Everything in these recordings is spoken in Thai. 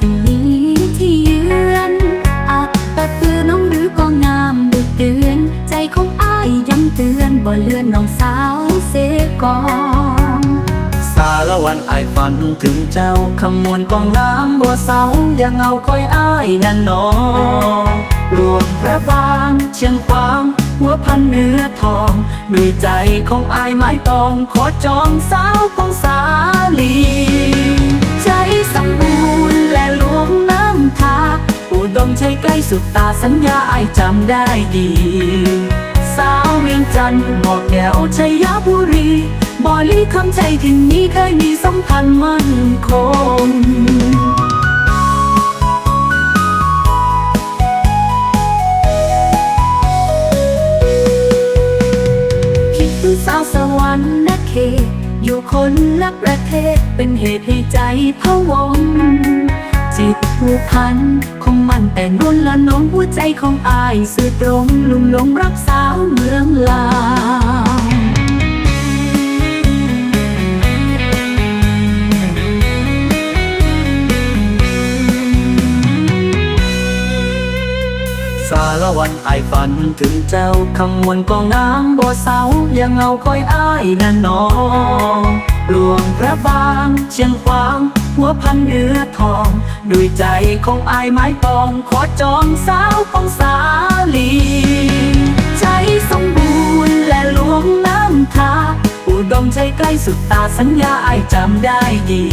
ที่นี้ที่เยือนอักตะตือน้องหรือก็งามดุดเดือน ใจของอ้ายย้ำเตือนบ่เลือนน้องสาวเสก่อนสารวันไอายฝันถึงเจ้าขมวลกองน้ำบัวเสายังเอาคอยอ้ายนั่นหนองรวมพระบางเชียงควางหัวพันเนื้อทองด้วยใจของอายไม้ตอง ขอจองสาวของสาลี ดมใจใกล้สุดตาสัญญาไอจำได้ดี สาวเวียงจันทร์บอกแก้วชัยยบุรี บอลีคำใจที่นี้เคยมีสัมพันธ์มั่นคงคิดถึงสาวสวรรค์นะเขตอยู่คนละประเทศเป็นเหตุให้ใจพะวง จิตผูกพันคงมันแต่นวนละน้องหัวใจของอายสื่อตรงลุ่มหลงรักสาวเมืองลาวสารวันไอฝันถึงเจ้าคำวันกองน้ำบ่อเสายังเอาคอยอ้ายนั่นนอหลวงพระบางเชียงควาง หัวพันเนื้อทอง ด้วยใจของอายไม้ปอง ขอจองสาวของสาลี ใจสมบูรณ์และหลวงน้ำทาอุดมใจใกล้สุดตาสัญญาไอายจำได้ดี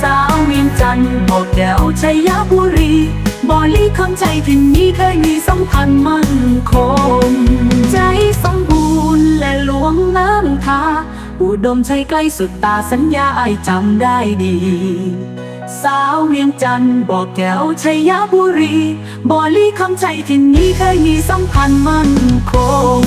สาวเวียงจันทร์บอกแก้วชัยบุรีบอลี่คำใจที่นี้เคยมีสัมพันธ์มั่นคง ดมใจใกล้สุดตาสัญญาไอจำได้ดี สาวเวียงจันบอกแก้วชัยบุรี บอลี่คำใจที่นี้เคยมีสัมพันธ์มั่นคง